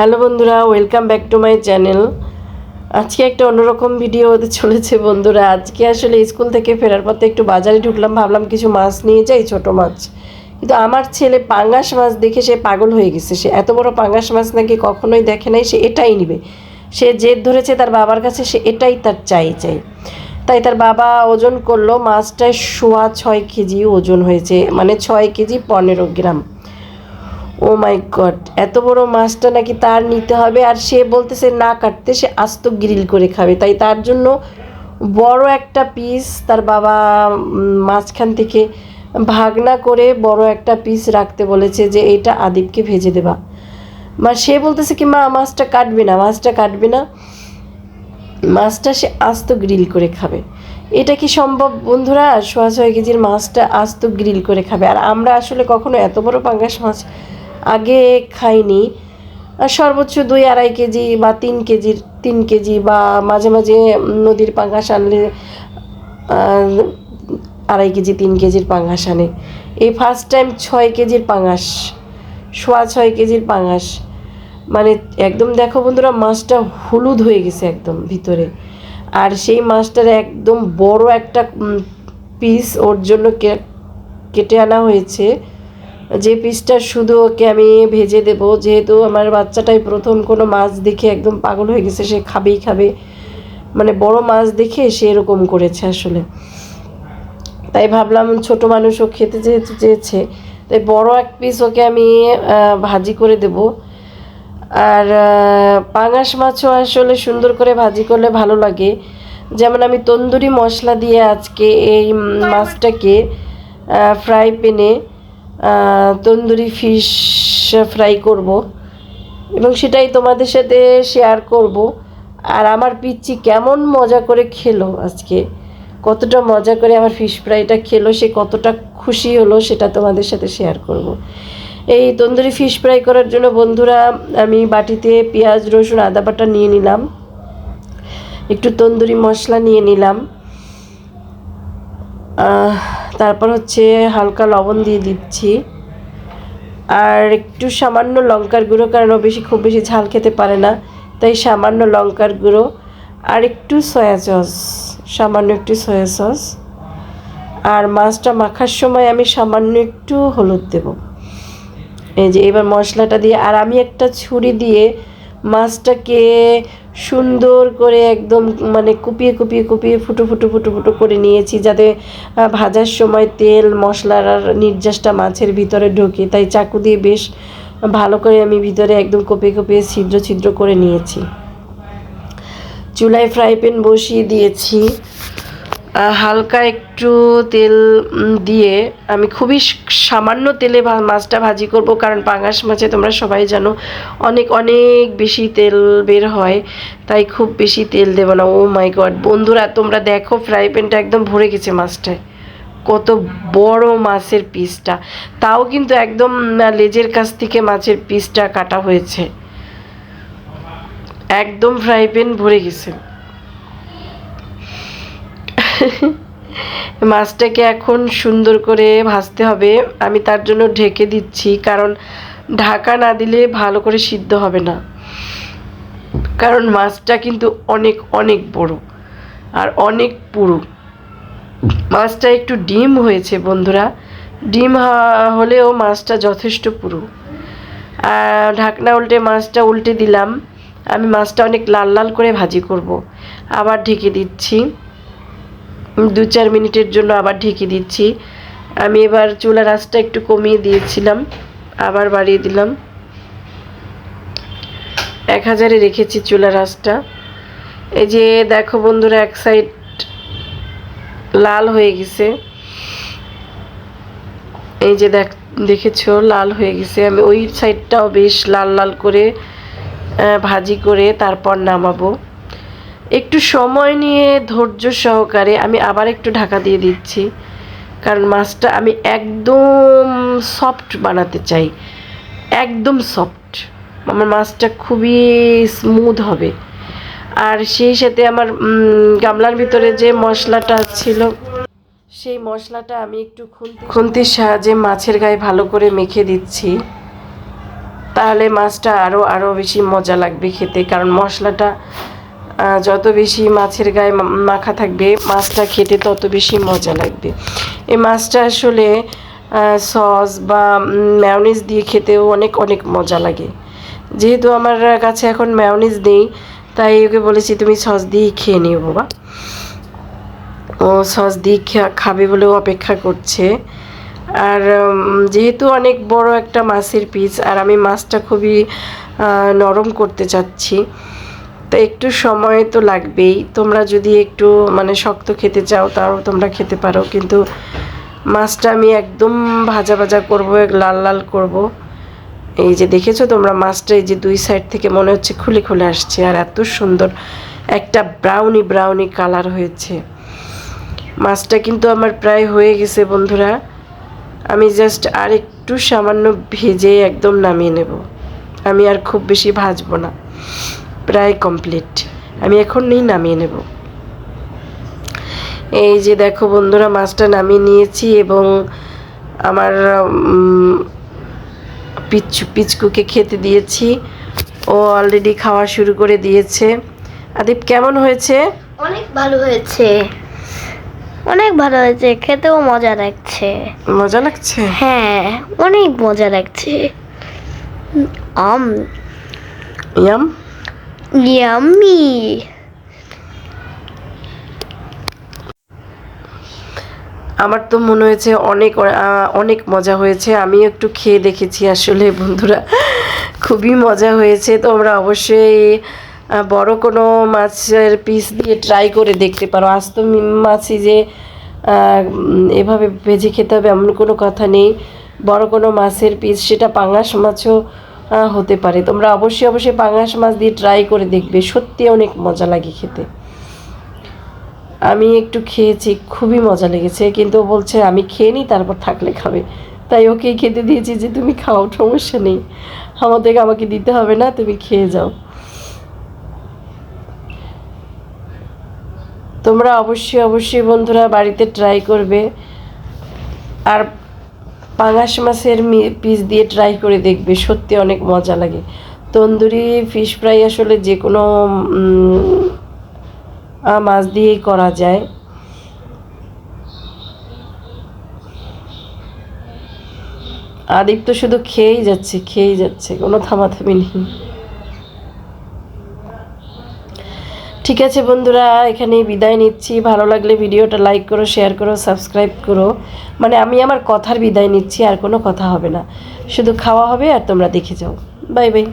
Hello বন্ধুরা welcome back to my channel আজকে একটা অন্যরকম ভিডিও হতে চলেছে বন্ধুরা। আজকে আসলে স্কুল থেকে ফেরার পথে একটু বাজারে ঢুকলাম, ভাবলাম কিছু মাছ নিয়ে যাই, ছোট মাছ। কিন্তু আমার ছেলে পাঙ্গাস মাছ দেখে সে পাগল হয়ে গেছে। সে এত বড় পাঙ্গাস মাছ নাকি কখনোই দেখে নাই, সে এটাই নিবে। সে জেদ ধরেছে তার বাবার কাছে, সে এটাই তার চাই চাই। তাই তার বাবা ওজন করল মাছটায় সোয়া ছয় কেজি ওজন হয়েছে মানে ছয় কেজি পনেরো গ্রাম। ও মাই গড এত বড় মাছটা নাকি তার নিতে হবে আর সে বলতেছে না কাটতে, সে আস্ত গ্রিল করে খাবে। তাই তার জন্য বড় একটা পিস তার বাবা মাঝখান থেকে ভাগনা করে বড় একটা পিস রাখতে বলেছে যে এটা আদিবকে ভেজে দেবা। মা, সে বলতেছে কি, মা, মাছটা কাটবে না, মাছটা কাটবে না। মাছটা সে আস্ত গ্রিল করে খাবে। এটা কি সম্ভব বন্ধুরা? সোয়া ছয় কেজির মাছটা আস্ত গ্রিল করে খাবে। আর আমরা আসলে কখনো এত বড় পাঙ্গাস মাছ আগে খাইনি। সর্বোচ্চ দুই আড়াই কেজি বা তিন কেজির, তিন কেজি বা মাঝে মাঝে নদীর পাঙ্গাস আনলে আড়াই কেজি, তিন কেজির পাঙ্গাস আনে। এই ফার্স্ট টাইম ছয় কেজির পাঙ্গাস, সোয়া ছয় কেজির পাঙ্গাস। মানে একদম দেখো বন্ধুরা, মাছটা হলুদ হয়ে গেছে একদম ভিতরে। আর সেই মাছটার একদম বড় একটা পিস ওর জন্য কেটে আনা হয়েছে। যে পিসটা শুধু ওকে আমি ভেজে দেব যেহেতু আমার বাচ্চাটাই প্রথম কোনো মাছ দেখে একদম পাগল হয়ে গেছে সে খাবেই খাবে। মানে বড় মাছ দেখে সে এরকম করেছে আসলে। তাই ভাবলাম ছোট মানুষও খেতে যেহেতু চেয়েছে তাই বড় এক পিস ওকে আমি ভাজি করে দেব। আর পাঙাশ মাছও আসলে সুন্দর করে ভাজি করলে ভালো লাগে। যেমন আমি তন্দুরি মশলা দিয়ে আজকে এই মাছটাকে ফ্রাই প্যানে তন্দুরি ফিশ ফ্রাই করব। এবং সেটাই তোমাদের সাথে শেয়ার করব। আর আমার পিচ্ছি কেমন মজা করে খেলো আজকে। কতটা মজা করে আমার ফিশ ফ্রাইটা খেলো, সে কতটা খুশি হলো সেটা তোমাদের সাথে শেয়ার করব। এই তন্দুরি ফিশ ফ্রাই করার জন্য বন্ধুরা, আমি বাটিতে পেঁয়াজ, রসুন, আদা বাটা নিয়ে নিলাম। একটু তন্দুরি মশলা নিয়ে নিলাম। তারপর হচ্ছে হালকা লবণ দিয়ে দিচ্ছি। আর একটু সামান্য লঙ্কার গুঁড়ো, কারণ ও বেশি, খুব বেশি ঝাল খেতে পারে না, তাই সামান্য লঙ্কার গুঁড়ো আর একটু সয়া সস, সামান্য একটু সয়া সস। আর মাছটা মাখার সময় আমি সামান্য একটু হলুদ দেব। এই যে, এবার মশলাটা দিয়ে, আর আমি একটা ছুরি দিয়ে মাছটাকে সুন্দর করে একদম মানে কুপিয়ে কুপিয়ে কুপিয়ে ফুটো ফুটো ফুটো ফুটো করে নিয়েছি যাতে ভাজার সময় তেল, মশলার আর নির্যাসটা মাছের ভিতরে ঢোকে। তাই চাকু দিয়ে বেশ ভালো করে আমি ভিতরে একদম কপিয়ে কপিয়ে ছিদ্র ছিদ্র করে নিয়েছি। চুলায় ফ্রাই প্যান বসিয়ে দিয়েছি। হালকা একটু তেল দিয়ে আমি খুবই সামান্য তেলে মাছটা ভাজি করব, কারণ পাঙাশ মাছে তোমরা সবাই জানো অনেক অনেক বেশি তেল বের হয়, তাই খুব বেশি তেল দেবো না। ও মাই গড বন্ধুরা, তোমরা দেখো ফ্রাই প্যানটা একদম ভরে গেছে মাছটায়। কত বড় মাছের পিসটা তাও কিন্তু একদম লেজের কাছ থেকে মাছের পিসটা কাটা হয়েছে। একদম ফ্রাই প্যান ভরে গেছে। মাছটাকে এখন সুন্দর করে ভাজতে হবে। আমি তার জন্য ঢেকে দিচ্ছি, কারণ ঢাকা না দিলে ভালো করে সিদ্ধ হবে না। কারণ মাছটা কিন্তু অনেক অনেক বড় আর অনেক পুরু। মাছটা একটু ডিম হয়েছে বন্ধুরা। ডিম হলেও মাছটা যথেষ্ট পুরু। ঢাকনা উল্টে মাছটা উল্টে দিলাম। আমি মাছটা অনেক লাল লাল করে ভাজি করব। আবার ঢেকে দিচ্ছি। দু চার মিনিটের জন্য আবার ঢেকে দিচ্ছি। আমি এবার চুলার আঁচটা একটু কমিয়ে দিয়েছিলাম, আবার বাড়িয়ে দিলাম। এক হাজারে রেখেছি চুলার আঁচটা। এই যে দেখো বন্ধুরা, এক সাইড লাল হয়ে গেছে। এই যে দেখ, দেখেছ, লাল হয়ে গেছে। আমি ওই সাইডটাও বেশ লাল লাল করে ভাজি করে তারপর নামাবো। একটু সময় নিয়ে ধৈর্য সহকারে আমি আবার একটু ঢাকা দিয়ে দিচ্ছি। কারণ মাছটা আমি একদম সফট বানাতে চাই। একদম সফট আমার মাছটা খুবই স্মুথ হবে। আর সেই সাথে আমার গামলার ভিতরে যে মশলাটা ছিল, সেই মশলাটা আমি একটু খুন্তি খুন্তির সাহায্যে মাছের গায়ে ভালো করে মেখে দিচ্ছি। তাহলে মাছটা আরও আরও বেশি মজা লাগবে খেতে। কারণ মশলাটা যত বেশি মাছের গায়ে মাখা থাকবে, মাছটা খেতে তত বেশি মজা লাগবে। এই মাছটা আসলে সস বা ম্যাওনিজ দিয়ে খেতেও অনেক অনেক মজা লাগে। যেহেতু আমার কাছে এখন ম্যাওনিজ নেই, তাই ওকে বলেছি, তুমি সস দিয়েই খেয়ে নিও বাবা। ও সস দিয়ে খাবে বলেও অপেক্ষা করছে। আর যেহেতু অনেক বড় একটা মাছের পিস আর আমি মাছটা খুবই নরম করতে চাচ্ছি তো একটু সময় তো লাগবেই। তোমরা যদি একটু মানে শক্ত খেতে চাও, তাও তোমরা খেতে পারো। কিন্তু মাছটা আমি একদম ভাজা ভাজা করব লাল লাল করব। এই যে দেখেছ তোমরা, মাছটা এই যে দুই সাইড থেকে মনে হচ্ছে খুলে খুলে আসছে, আর এত সুন্দর একটা ব্রাউনি ব্রাউনি কালার হয়েছে। মাছটা কিন্তু আমার প্রায় হয়ে গেছে, বন্ধুরা। আমি জাস্ট আর একটু সামান্য ভেজে একদম নামিয়ে নেব। আমি আর খুব বেশি ভাজবো না। প্রায় কমপ্লিট আমি এখন নেই নামিয়ে নেব। এই যে দেখো বন্ধুরা মাছটা নামিয়ে নিয়েছি এবং আমার পিচ্ছু পিচকুকে খেতে দিয়েছি। ও অলরেডি খাওয়া শুরু করে দিয়েছে। আদিপ কেমন হয়েছে? অনেক ভালো হয়েছে। অনেক ভালো হয়েছে। খেতেও মজা লাগছে। মজা লাগছে? হ্যাঁ অনেক মজা লাগছে। আম। ইয়াম? ইয়াম্মি আমার তো মনে হয়েছে অনেক অনেক মজা হয়েছে। আমি একটু খেয়ে দেখেছি আসলে বন্ধুরা। খুবই মজা হয়েছে। তোমরা অবশ্যই বড় কোনো মাছের পিস দিয়ে ট্রাই করে দেখতে পারো। আজ তো মাছই যে এভাবে ভেজে খেতে হবে এমন কোনো কথা নেই। বড় কোনো মাছের পিস সেটা পাঙাশ মাছও হতে পারে। তোমরা অবশ্যই অবশ্যই পাঙাশ মাছ দিয়ে ট্রাই করে দেখবে। সত্যি অনেক মজা লাগে খেতে। আমি একটু খেয়েছি, খুবই মজা লেগেছে। কিন্তু বলছে, আমি খেয়ে নিই তারপর থাকলে খাবে। তাই ওকে খেতে দিয়েছি যে, তুমি খাও, সমস্যা নেই। আমার থেকে আমাকে দিতে হবে না, তুমি খেয়ে যাও। তোমরা অবশ্যই অবশ্যই বন্ধুরা বাড়িতে ট্রাই করবে। আর পাঙাশ মাছের পিস দিয়ে ট্রাই করে দেখবে, সত্যি অনেক মজা লাগে। তন্দুরি ফিশ ফ্রাই আসলে যে কোনো মাছ দিয়েই করা যায়। আদিপ তো শুধু খেয়েই যাচ্ছে খেয়েই যাচ্ছে, কোনো থামাথামি নেই। ঠিক আছে বন্ধুরা এখানে বিদায় নিচ্ছি। ভালো লাগলে ভিডিওটা লাইক করো শেয়ার করো সাবস্ক্রাইব করো। মানে আমি আমার কথার বিদায় নিচ্ছি, আর কোনো কথা হবে না। শুধু খাওয়া হবে আর তোমরা দেখে যাও। Bye bye